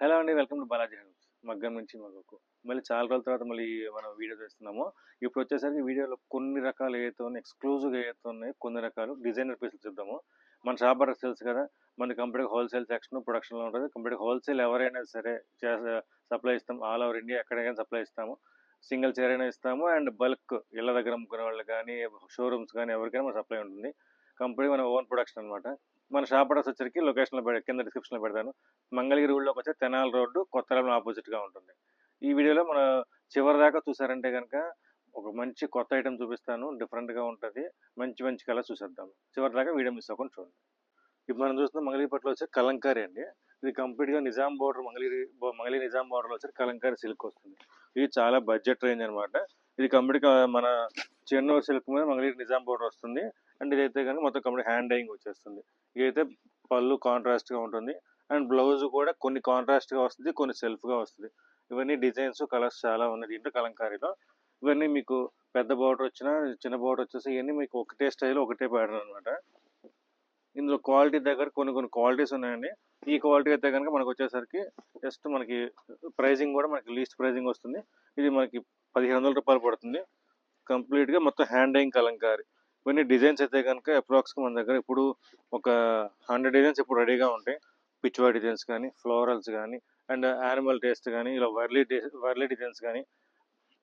Hello అండి welcome to Balaji health మగ్గం నుంచి మగ్గకు. మళ్ళీ చాలా రోజుల తర్వాత మళ్ళీ మనం వీడియో చేస్తున్నాము. ఇప్పుడు వచ్చేసరికి వీడియోలో కొన్ని రకాలు ఏవైతే ఉన్నాయి ఎక్స్క్లూజివ్గా ఏవైతే ఉన్నాయి కొన్ని రకాలు డిజైనర్ పీసులు చూద్దాము. మన షాప్ అడ్రస్ తెలుసు కదా మన కంప్లీట్ హోల్సేల్ సెక్షన్ ప్రొడక్షన్లో ఉంటుంది. కంప్లీట్ హోల్సేల్ ఎవరైనా సరే సప్లై ఇస్తాం. ఆల్ ఓవర్ ఇండియా ఎక్కడికైనా సప్లై ఇస్తాము. సింగిల్ చైర్ అయినా ఇస్తాము. అండ్ బల్క్ ఇళ్ళ దగ్గర అమ్ముకునే వాళ్ళు కానీ షోరూమ్స్ కానీ ఎవరికైనా మన సప్లై ఉంటుంది. కంపెనీ మన ఓన్ ప్రొడక్షన్ అనమాట మన షాప్ అడ్రస్ వచ్చరికి లొకేషన్లో పెడ కింద డిస్క్రిప్షన్లో పెడతాను. మంగళగిరి ఊళ్ళోకి వచ్చే తెనాల రోడ్డు కొత్తగూడెం ఆపోజిట్గా ఉంటుంది. ఈ వీడియోలో మన చివరి దాకా చూసారంటే కనుక ఒక మంచి కొత్త ఐటెం చూపిస్తాను. డిఫరెంట్గా ఉంటుంది. మంచి మంచి కలర్ చూసేద్దాం. చివరి దాకా వీడియో మిస్ అవ్వకుండా చూడండి. ఇప్పుడు మనం చూస్తున్న మంగళగిరిపట్లో వచ్చే కలంకారీ అండి. ఇది కంప్లీట్గా నిజాం బోర్డర్ మంగళగిరి బో- మంగళగిరి నిజాం బోర్డర్లో వచ్చే కలంకారీ సిల్క్ వస్తుంది. ఇది చాలా బడ్జెట్ రేంజ్ అనమాట ఇది కంప్లీట్గా మన చెన్నూరు సిల్క్ మీద మంగళగిరి నిజాం బోర్డర్ వస్తుంది. అండ్ ఇదైతే కనుక మొత్తం కంప్లీట్ హ్యాండ్ డైయింగ్ వచ్చేస్తుంది. ఇదైతే పళ్ళు కాంట్రాస్ట్గా ఉంటుంది. అండ్ బ్లౌజ్ కూడా కొన్ని కాంట్రాస్ట్గా వస్తుంది కొన్ని సెల్ఫ్గా వస్తుంది. ఇవన్నీ డిజైన్స్ కలర్స్ చాలా ఉన్నాయి దీంట్లో కలంకారీలో. ఇవన్నీ మీకు పెద్ద బార్డర్ వచ్చినా చిన్న బార్డర్ వచ్చేసి ఇవన్నీ మీకు ఒకటే స్టైల్ ఒకటే ప్యాటర్న్ అనమాట ఇందులో క్వాలిటీ దగ్గర కొన్ని కొన్ని క్వాలిటీస్ ఉన్నాయండి. ఈ క్వాలిటీ అయితే కనుక మనకు వచ్చేసరికి జస్ట్ మనకి ప్రైజింగ్ కూడా మనకి లీస్ట్ ప్రైజింగ్ వస్తుంది. ఇది మనకి పదిహేను వందల రూపాయలు పడుతుంది. కంప్లీట్గా మొత్తం హ్యాండ్ డైయింగ్ కలంకారీ. ఇవన్నీ డిజైన్స్ అయితే కనుక అప్రాక్స్గా మన దగ్గర ఇప్పుడు ఒక హండ్రెడ్ డిజైన్స్ ఇప్పుడు రెడీగా ఉంటాయి. పిచ్వా డిజైన్స్ కానీ ఫ్లోరల్స్ కానీ అండ్ యానిమల్ టేస్ట్ కానీ ఇలా వర్లీ వర్లీ డిజైన్స్ కానీ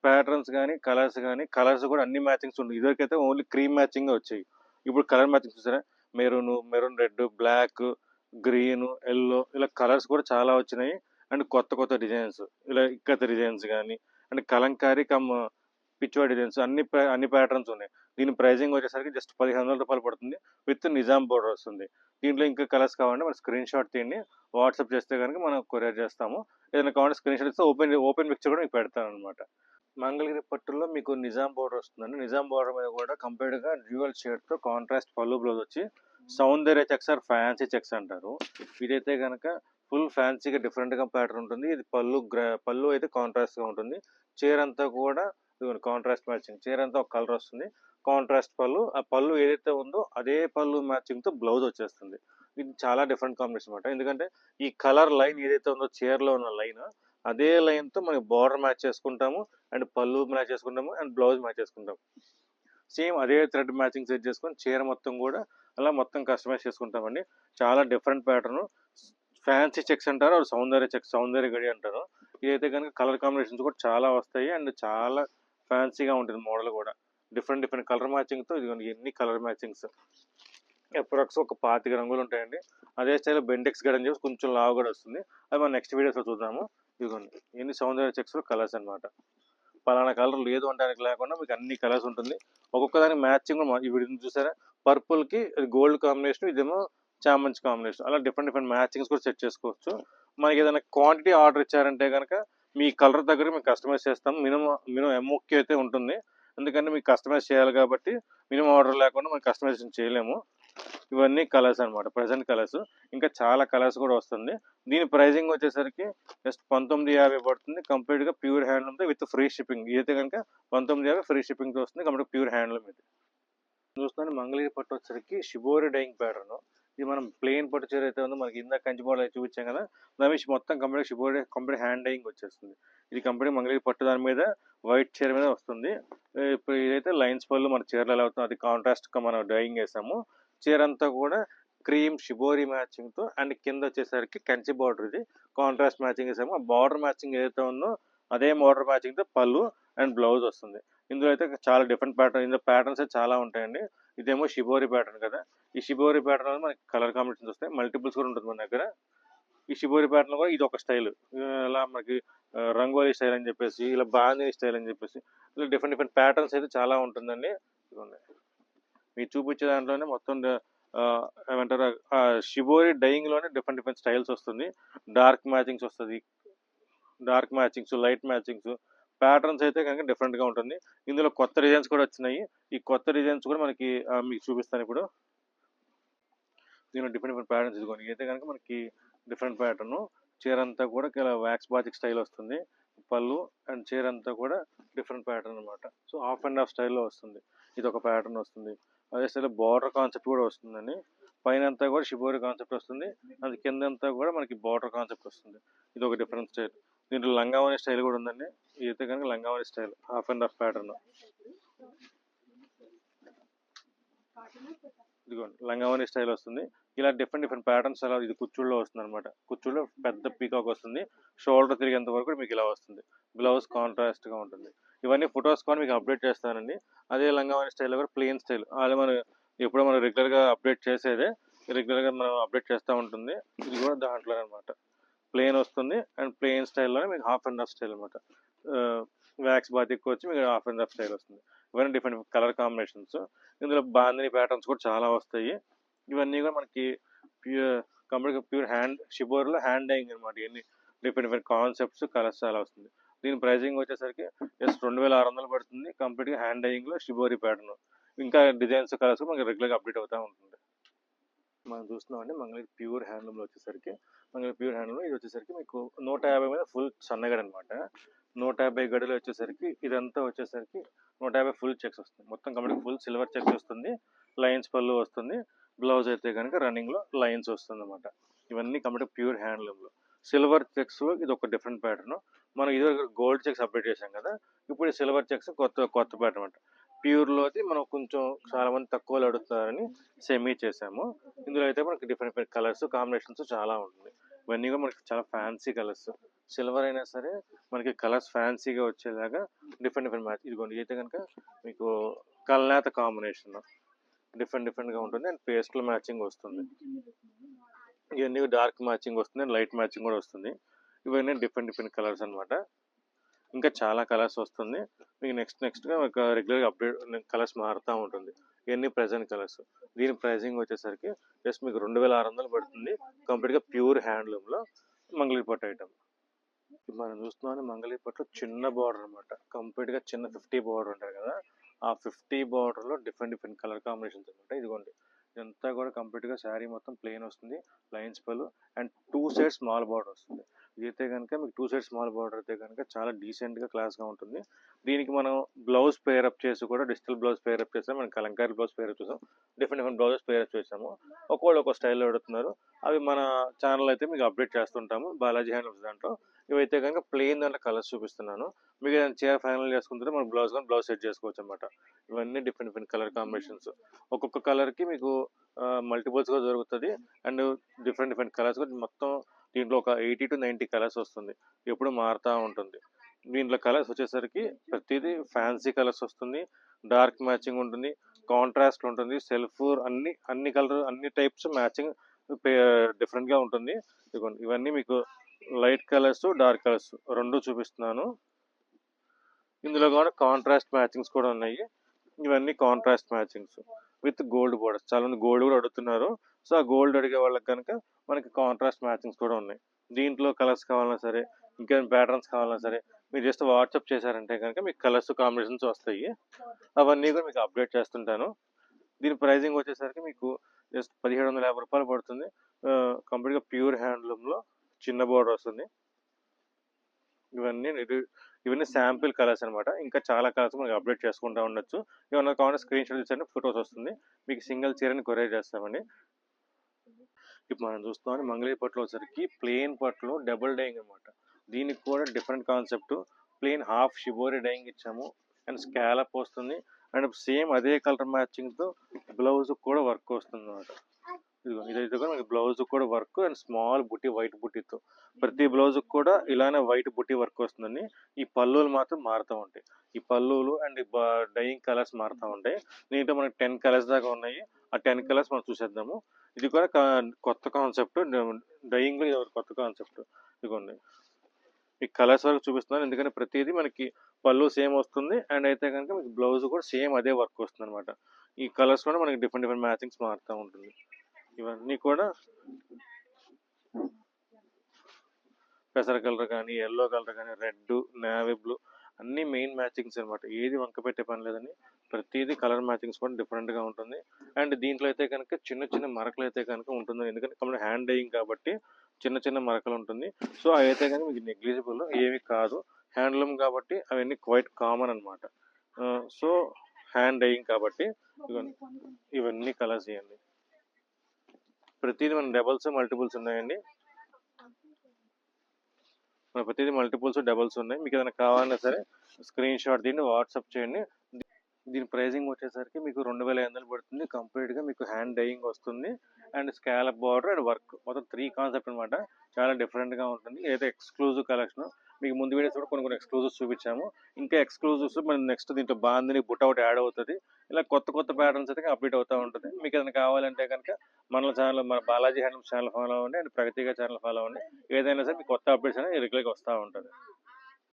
ప్యాటర్న్స్ కానీ కలర్స్ కానీ కలర్స్ కూడా అన్ని మ్యాచింగ్స్ ఉన్నాయి ఇదివరకైతే ఓన్లీ క్రీమ్ మ్యాచింగ్ వచ్చాయి ఇప్పుడు కలర్ మ్యాచింగ్ చూసారా? Maroon maroon red black green yellow ఇలా కలర్స్ కూడా చాలా వచ్చినాయి. అండ్ కొత్త కొత్త డిజైన్స్ ఇలా ఇక్కత డిజైన్స్ కానీ and Kalamkari cum Pichwai designs అన్ని అన్ని ప్యాటర్న్స్ ఉన్నాయి. దీని ప్రైజింగ్ వచ్చేసరికి జస్ట్ పదిహేను వందల రూపాయలు పడుతుంది. విత్ నిజాం బోర్డర్ వస్తుంది. దీంట్లో ఇంకా కలర్స్ కావాలంటే మనం స్క్రీన్ షాట్ తీయండి. వాట్సాప్ చేస్తే కనుక మనం కొరియర్ చేస్తాము. ఏదైనా కావాలంటే స్క్రీన్ షాట్ ఇస్తే ఓపెన్ ఓపెన్ పిక్చర్ కూడా మీకు పెడతాను అనమాట మంగళగిరి పట్టులో మీకు నిజాం బోర్డర్ వస్తుందండి. నిజాం బోర్డర్ మీద కూడా కంప్లీట్గా డ్యూయల్ షేడ్తో కాంట్రాస్ట్ పళ్ళు బ్లౌజ్ వచ్చి సౌందర్య చెక్స్ ఆర్ ఫ్యాన్సీ చెక్స్ అంటారు. ఇదైతే కనుక ఫుల్ ఫ్యాన్సీగా డిఫరెంట్గా ప్యాటర్న్ ఉంటుంది. ఇది పళ్ళు గ్రా పళ్ళు అయితే కాంట్రాస్ట్గా ఉంటుంది. చీర అంతా కూడా కాంట్రాస్ట్ మ్యాచింగ్ చీర అంతా ఒక కలర్ వస్తుంది. కాంట్రాస్ట్ పళ్ళు ఆ పళ్ళు ఏదైతే ఉందో అదే పళ్ళు మ్యాచింగ్తో బ్లౌజ్ వచ్చేస్తుంది. ఇది చాలా డిఫరెంట్ కాంబినేషన్ అనమాట ఎందుకంటే ఈ కలర్ లైన్ ఏదైతే ఉందో చీరలో ఉన్న లైన్ అదే లైన్తో మనం బార్డర్ మ్యాచ్ చేసుకుంటాము అండ్ పళ్ళు మ్యాచ్ చేసుకుంటాము అండ్ బ్లౌజ్ మ్యాచ్ చేసుకుంటాము. సేమ్ అదే థ్రెడ్ మ్యాచింగ్ సెట్ చేసుకొని చీర మొత్తం కూడా అలా మొత్తం కస్టమైజ్ చేసుకుంటామండి. చాలా డిఫరెంట్ ప్యాటర్న్ ఫ్యాన్సీ చెక్స్ అంటారు సౌందర్య చెక్స్ సౌందర్య గడి అంటారు. ఇదైతే కనుక కలర్ కాంబినేషన్స్ కూడా చాలా వస్తాయి అండ్ చాలా ఫ్యాన్సీగా ఉంటుంది మోడల్ కూడా. డిఫరెంట్ డిఫరెంట్ కలర్ మ్యాచింగ్తో ఇదిగోండి ఎన్ని కలర్ మ్యాచింగ్స్ అప్రాక్స్ ఒక పాతిక రంగులు ఉంటాయండి. అదే స్టైల్ బెండెక్స్ గడ్ అని చెప్పి కొంచెం లావు కూడా వస్తుంది. అది మనం నెక్స్ట్ వీడియోస్లో చూద్దాము. ఇదిగోండి ఎన్ని సౌందర్య చెక్స్లో కలర్స్ అన్నమాట. పలానా కలర్ లేదు అంటానికి లేకుండా మీకు అన్ని కలర్స్ ఉంటుంది. ఒక్కొక్క దానికి మ్యాచింగ్ ఇప్పుడు చూసారా? పర్పుల్కి గోల్డ్ కాంబినేషన్ ఇదేమో చామంచి కాంబినేషన్ అలా డిఫరెంట్ డిఫరెంట్ మ్యాచింగ్స్ కూడా సెట్ చేసుకోవచ్చు. మనకి ఏదైనా క్వాంటిటీ ఆర్డర్ ఇచ్చారంటే కనుక మీ కలర్ దగ్గర మేము కస్టమైజ్ చేస్తాం. మినిమం మినిమం ఎంఓకే అయితే ఉంటుంది. ఎందుకంటే మీకు కస్టమైజ్ చేయాలి కాబట్టి మినిమం ఆర్డర్ లేకుండా మనం కస్టమైజేషన్ చేయలేము. ఇవన్నీ కలర్స్ అన్నమాట ప్రజెంట్ కలర్స్ ఇంకా చాలా కలర్స్ కూడా వస్తుంది. దీని ప్రైజింగ్ వచ్చేసరికి జస్ట్ పంతొమ్మిది యాభై పడుతుంది. కంప్లీట్గా ప్యూర్ హ్యాండ్లూమ్తో విత్ ఫ్రీ షిప్పింగ్ ఇదైతే కనుక పంతొమ్మిది యాభై ఫ్రీ షిప్పింగ్తో వస్తుంది. కంప్లీట్ ప్యూర్ హ్యాండ్లూమ్ ఇది. చూస్తున్నాను మంగళగిరి పట్టు వచ్చేసరికి షిబోరి డైయింగ్ ప్యాటర్న్ ఇది మనం ప్లెయిన్ పట్టు చీర అయితే ఉందో. మనకి ఇందాక కంచి అయితే చూపించాం కదా. రమేష్ మొత్తం complete shibori complete hand dyeing వచ్చేస్తుంది. ఇది కంప్లీట్ మంగళగిరి పట్టు దాని మీద వైట్ చీర మీద వస్తుంది. ఇప్పుడు ఇదైతే లైన్స్ పళ్ళు మన చీరలు ఎలా అవుతుంది అది కాంట్రాస్ట్గా మనం డైయింగ్ వేసాము చీర అంతా కూడా క్రీమ్ షిబోరి మ్యాచింగ్తో అండ్ కింద వచ్చేసరికి కంచి బార్డర్ ఇది. కాంట్రాస్ట్ మ్యాచింగ్ వేసాము ఆ బార్డర్ మ్యాచింగ్ ఏదైతే ఉందో అదే బార్డర్ మ్యాచింగ్తో పళ్ళు అండ్ బ్లౌజ్ వస్తుంది. ఇందులో అయితే చాలా డిఫరెంట్ ప్యాటర్న్ ఇందులో ప్యాటర్న్స్ అయితే చాలా ఉంటాయండి. ఇదేమో షిబోరి ప్యాటర్న్ కదా. ఈ షిబోరి ప్యాటర్న్ మనకి కలర్ కాంబినేషన్స్ వస్తాయి. మల్టిపుల్స్ కూడా ఉంటుంది మన దగ్గర. ఈ షిబోరి ప్యాటర్న్ కూడా ఇది ఒక స్టైల్ ఇలా మనకి రంగోలీ స్టైల్ అని చెప్పేసి ఇలా బాంధీ స్టైల్ అని చెప్పేసి ఇలా డిఫరెంట్ డిఫరెంట్ ప్యాటర్న్స్ అయితే చాలా ఉంటుందండి. మీరు చూపించే దాంట్లోనే మొత్తం ఏమంటారు షిబోరి డైయింగ్లోనే డిఫరెంట్ డిఫరెంట్ స్టైల్స్ వస్తుంది. డార్క్ మ్యాచింగ్స్ వస్తుంది. Dark matchings light matchings patterns అయితే కనుక డిఫరెంట్గా ఉంటుంది. ఇందులో కొత్త డిజైన్స్ కూడా వచ్చినాయి. ఈ కొత్త డిజైన్స్ కూడా మనకి మీకు చూపిస్తాను ఇప్పుడు. దీనిలో డిఫరెంట్ డిఫరెంట్ ప్యాటర్న్స్ ఇదిగోండి అయితే కనుక మనకి డిఫరెంట్ ప్యాటర్న్ చీర అంతా కూడా ఇలా వ్యాక్స్ బాతిక్ స్టైల్ వస్తుంది. పళ్ళు అండ్ చీర అంతా కూడా డిఫరెంట్ ప్యాటర్న్ అనమాట సో హాఫ్ అండ్ హాఫ్ స్టైల్లో వస్తుంది. ఇది ఒక ప్యాటర్న్ వస్తుంది. అదే స్టైల్ బార్డర్ కాన్సెప్ట్ కూడా వస్తుందండి. పైన అంతా కూడా షిబోరి కాన్సెప్ట్ వస్తుంది. అది కింద అంతా కూడా మనకి బార్డర్ కాన్సెప్ట్ వస్తుంది. ఇది ఒక డిఫరెంట్ స్టైల్ దీంట్లో లంగావని స్టైల్ కూడా ఉందండి. ఇదైతే కనుక లంగావని style half and half pattern. ఇదిగోండి లంగావని స్టైల్ వస్తుంది. ఇలా డిఫరెంట్ డిఫరెంట్ ప్యాటర్న్స్ అలా ఇది కుచ్చుళ్ళలో వస్తుంది అనమాట కుచ్చుళ్ళలో పెద్ద పీకాక్ వస్తుంది. షోల్డర్ తిరిగేంత వరకు మీకు ఇలా వస్తుంది. బ్లౌజ్ కాంట్రాస్ట్గా ఉంటుంది. ఇవన్నీ ఫొటోస్ కూడా మీకు అప్డేట్ చేస్తానండి. అదే లంగావని స్టైల్ కూడా ప్లెయిన్ స్టైల్. అదే మనం ఎప్పుడో మనం రెగ్యులర్గా అప్డేట్ చేసేదే రెగ్యులర్గా మనం అప్డేట్ చేస్తూ ఉంటుంది. ఇది కూడా దాంట్లో అనమాట ప్లెయిన్ వస్తుంది అండ్ ప్లెయిన్ స్టైల్లోనే మీకు హాఫ్ అండ్ హాఫ్ స్టైల్ అనమాట వ్యాక్స్ బాతిక్ వచ్చి మీకు హాఫ్ అండ్ హాఫ్ స్టైల్ వస్తుంది. ఇవన్నీ డిఫరెంట్ కలర్ కాంబినేషన్స్ ఇందులో బాందిని ప్యాటర్న్స్ కూడా చాలా వస్తాయి. ఇవన్నీ కూడా మనకి ప్యూర్ కంప్లీట్ ప్యూర్ హ్యాండ్ షిబోర్లో హ్యాండ్ డైయింగ్ అనమాట ఇవన్నీ డిఫరెంట్ డిఫరెంట్ కాన్సెప్ట్స్ కలర్స్ చాలా వస్తుంది. దీని ప్రైజింగ్ వచ్చేసరికి జస్ట్ రెండు వేల ఆరు వందలు పడుతుంది. కంప్లీట్గా హ్యాండ్ డైయింగ్లో షిబోరి ప్యాటర్న్ ఇంకా డిజైన్స్ కలర్స్ మనకి రెగ్యులర్గా అప్డేట్ అవుతూ ఉంటుంది. మనం చూస్తున్నామండి. మంగళగిరి ప్యూర్ హ్యాండ్లూమ్లో వచ్చేసరికి మంగళగిరి ప్యూర్ హ్యాండ్లూమ్ ఇది వచ్చేసరికి మీకు నూట యాభై మీద ఫుల్ సన్నగడ అనమాట నూట యాభై గడులు వచ్చేసరికి ఇదంతా వచ్చేసరికి నూట యాభై ఫుల్ చెక్స్ వస్తుంది. మొత్తం కంప్లీట్ ఫుల్ సిల్వర్ చెక్స్ వస్తుంది. లైన్స్ పళ్ళు వస్తుంది. బ్లౌజ్ అయితే కనుక రన్నింగ్లో లైన్స్ వస్తుంది అనమాట ఇవన్నీ కంప్లీట్ ప్యూర్ హ్యాండ్లూమ్లో. సిల్వర్ చెక్స్లో ఇది ఒక డిఫరెంట్ ప్యాటర్న్. మనం ఇదివరకు గోల్డ్ చెక్స్ అప్డేట్ చేసాం కదా ఇప్పుడు సిల్వర్ చెక్స్ కొత్త కొత్త ప్యాటర్న్ అనమాట ప్యూర్లో అయితే మనం కొంచెం చాలా మంది తక్కువలో అడుగుతారని సెమీ చేసాము. ఇందులో అయితే మనకి డిఫరెంట్ డిఫరెంట్ కలర్స్ కాంబినేషన్స్ చాలా ఉంటుంది ఇవన్నీ కూడా మనకి చాలా ఫ్యాన్సీ కలర్స్ సిల్వర్ అయినా సరే మనకి కలర్స్ ఫ్యాన్సీగా వచ్చేలాగా డిఫరెంట్ డిఫరెంట్ మ్యాచ్ ఇదిగోండి అయితే కనుక మీకు కల్నాత కాంబినేషన్ డిఫరెంట్ డిఫరెంట్గా ఉంటుంది అండ్ పేస్ట్ల మ్యాచింగ్ వస్తుంది. ఇవన్నీ డార్క్ మ్యాచింగ్ వస్తుంది అండ్ లైట్ మ్యాచింగ్ కూడా వస్తుంది. ఇవన్నీ డిఫరెంట్ డిఫరెంట్ కలర్స్ అనమాట ఇంకా చాలా కలర్స్ వస్తుంది. మీకు నెక్స్ట్ నెక్స్ట్గా ఒక రెగ్యులర్గా అప్డేట్ కలర్స్ మారుతూ ఉంటుంది. ఇవన్నీ ప్రజెంట్ కలర్స్. దీని ప్రైజింగ్ వచ్చేసరికి జస్ట్ మీకు రెండు వేల ఆరు వందలు పడుతుంది. కంప్లీట్గా ప్యూర్ హ్యాండ్లూమ్లో మంగళీపట్టు ఐటమ్ మనం చూస్తున్నాం మంగళీపట్లో చిన్న బార్డర్ అనమాట కంప్లీట్గా చిన్న ఫిఫ్టీ బార్డర్ ఉంటారు కదా ఆ ఫిఫ్టీ బార్డర్లో డిఫరెంట్ డిఫరెంట్ కలర్ కాంబినేషన్స్ అనమాట ఇదిగోండి. ఇదంతా కూడా కంప్లీట్గా శారీ మొత్తం ప్లెయిన్ వస్తుంది. లైన్స్ పళ్ళు and two side small border వస్తుంది. ఇదైతే కనుక మీకు టూ సైడ్ స్మాల్ బార్డర్ అయితే కనుక చాలా డీసెంట్గా క్లాస్గా ఉంటుంది. దీనికి మనం బ్లౌజ్ పేరప్ చేసి కూడా డిజిటల్ బ్లౌజ్ పేరప్ చేసాం. మనం కలంకారీ బ్లౌజ్ పేరప్ చేసాం. Different different blouses pair up చేసాము. ఒక్కొక్కళ్ళు ఒక స్టైల్లో అడుగుతున్నారు అవి మన ఛానల్ అయితే మీకు అప్డేట్ చేస్తుంటాము. బాలాజీ హ్యాండ్లూమ్స్ దాంట్లో. ఇవైతే కనుక ప్లెయిన్ దాంట్లో కలర్స్ చూపిస్తున్నాను. మీకు ఏదైనా చీర ఫైనల్ చేసుకుంటే మనం బ్లౌజ్ కానీ బ్లౌజ్ సెట్ చేసుకోవచ్చు అనమాట ఇవన్నీ డిఫరెంట్ డిఫరెంట్ కలర్ కాంబినేషన్స్ ఒక్కొక్క కలర్కి మీకు మల్టిపుల్స్గా దొరుకుతుంది. అండ్ డిఫరెంట్ డిఫరెంట్ కలర్స్ కూడా మొత్తం దీంట్లో ఒక ఎయిటీ టు నైంటీ కలర్స్ వస్తుంది. ఎప్పుడు మారుతూ ఉంటుంది. దీంట్లో కలర్స్ వచ్చేసరికి ప్రతిదీ ఫ్యాన్సీ కలర్స్ వస్తుంది. డార్క్ మ్యాచింగ్ ఉంటుంది. కాంట్రాస్ట్ ఉంటుంది. సెల్ఫ్ అన్ని అన్ని కలర్ అన్ని టైప్స్ మ్యాచింగ్ డిఫరెంట్గా ఉంటుంది. ఇదిగోండి. ఇవన్నీ మీకు లైట్ కలర్స్ డార్క్ కలర్స్ రెండు చూపిస్తున్నాను. ఇందులో కూడా కాంట్రాస్ట్ మ్యాచింగ్స్ కూడా ఉన్నాయి. ఇవన్నీ contrast matchings. With gold borders. చాలా మంది గోల్డ్ కూడా అడుగుతున్నారు. సో ఆ గోల్డ్ అడిగే వాళ్ళకి కనుక మనకి కాంట్రాస్ట్ మ్యాచింగ్స్ కూడా ఉన్నాయి. దీంట్లో కలర్స్ కావాలన్నా సరే ఇంకేమైనా ప్యాటర్న్స్ కావాలన్నా సరే మీరు జస్ట్ వాట్సాప్ చేశారంటే కనుక మీకు కలర్స్ కాంబినేషన్స్ వస్తాయి. అవన్నీ కూడా మీకు అప్డేట్ చేస్తుంటాను. దీని ప్రైజింగ్ వచ్చేసరికి మీకు జస్ట్ పదిహేడు వందల యాభై రూపాయలు పడుతుంది. కంప్లీట్గా ప్యూర్ హ్యాండ్లూమ్లో చిన్న బోర్డర్ వస్తుంది ఇవన్నీ ఇవన్నీ శాంపిల్ కలర్స్ అనమాట ఇంకా చాలా కలర్స్ మనకి అప్డేట్ చేసుకుంటూ ఉండొచ్చు. ఏమన్నా కావాలంటే స్క్రీన్ షాట్ తీసండి ఫొటోస్ వస్తుంది. మీకు సింగిల్ చీరని కొరియర్ చేస్తామండి. ఇప్పుడు మనం చూస్తామని మంగళీ పట్టులో వచ్చరికి ప్లెయిన్ పట్టులో డబుల్ డైయింగ్ అనమాట దీనికి కూడా different concept. Plain half shibori dyeing ఇచ్చాము. అండ్ స్కాలప్ వస్తుంది. అండ్ సేమ్ అదే కలర్ మ్యాచింగ్తో బ్లౌజ్ కూడా వర్క్ వస్తుంది అనమాట ఇదిగో ఇదైతే కూడా మనకి బ్లౌజ్ కూడా వర్క్ అండ్ స్మాల్ బుట్టి వైట్ బుట్టితో ప్రతి బ్లౌజ్ కూడా ఇలానే వైట్ బుట్టి వర్క్ వస్తుందండి. ఈ పళ్ళులు మాత్రం మారుతూ ఉంటాయి. ఈ పళ్ళులు అండ్ డైయింగ్ కలర్స్ మారుతూ ఉంటాయి. దీంట్లో మనకి టెన్ కలర్స్ దాకా ఉన్నాయి. ఆ టెన్ కలర్స్ మనం చూసేద్దాము. ఇది కూడా కొత్త కాన్సెప్ట్ డైయింగ్ ఇది కొత్త కాన్సెప్ట్ ఇదిగోండి. ఈ కలర్స్ వరకు చూపిస్తున్నాను. ఎందుకంటే ప్రతిదీ మనకి పళ్ళు సేమ్ వస్తుంది. అండ్ అయితే కనుక మీకు బ్లౌజ్ కూడా సేమ్ అదే వర్క్ వస్తుంది అనమాట ఈ కలర్స్ కూడా మనకి డిఫరెంట్ డిఫరెంట్ మ్యాచింగ్స్ మారుతూ ఉంటుంది. ఇవన్నీ కూడా పెసర కలర్ కానీ ఎల్లో కలర్ కానీ రెడ్ నేవీ బ్లూ అన్ని మెయిన్ మ్యాచింగ్స్ అనమాట ఏది వంక పెట్టే పని లేదని ప్రతిదీ కలర్ మ్యాచింగ్స్ కూడా డిఫరెంట్గా ఉంటుంది. అండ్ దీంట్లో అయితే కనుక చిన్న చిన్న మరకలు అయితే కనుక ఉంటుంది ఎందుకంటే కంప్లీట్ హ్యాండ్ డైయింగ్ కాబట్టి చిన్న చిన్న మరకలు ఉంటుంది. సో అవి అయితే కనుక మీకు నెగ్లిజిబుల్ ఏవి కాదు. హ్యాండ్లూమ్ కాబట్టి అవన్నీ క్వైట్ కామన్ అనమాట సో హ్యాండ్ డైయింగ్ కాబట్టి ఇవన్నీ ఇవన్నీ కలర్స్ ఇవ్వండి ప్రతిదీ మన డబల్స్ మల్టిపుల్స్ ఉన్నాయండి. మన ప్రతిదీ మల్టిపుల్స్ డబల్స్ ఉన్నాయి. మీకు ఏదైనా కావాలన్నా సరే స్క్రీన్ షాట్ దీన్ని వాట్సాప్ చేయండి. దీని ప్రైజింగ్ వచ్చేసరికి మీకు రెండు వేల ఐదు వందలు పడుతుంది. కంప్లీట్గా మీకు హ్యాండ్ డైయింగ్ వస్తుంది. And scallop border and work మొత్తం త్రీ కాన్సెప్ట్ అనమాట చాలా డిఫరెంట్గా ఉంటుంది. ఏదైతే ఎక్స్క్లూజివ్ కలెక్షన్ మీకు ముందు వీడియోస్ కూడా కొన్ని కొన్ని ఎక్స్క్లూజివ్స్ చూపించాము. ఇంకా ఎక్స్క్లూజివ్స్ మనం నెక్స్ట్ దీంట్లో బాందిని బుట్ట ఒకటి యాడ్ అవుతుంది. ఇలా కొత్త కొత్త ప్యాటర్న్స్ అయితే అప్డేట్ అవుతూ ఉంటుంది. మీకు ఏదైనా కావాలంటే కనుక మన ఛానల్ మన బాలాజీ హ్యాండ్లూమ్స్ ఛానల్ ఫాలో అవ్వండి అండ్ ప్రగతిగా ఛానల్ ఫాలో అవ్వండి. ఏదైనా సరే మీకు కొత్త అప్డేట్స్ అనేది రెగ్యులర్గా వస్తూ ఉంటుంది.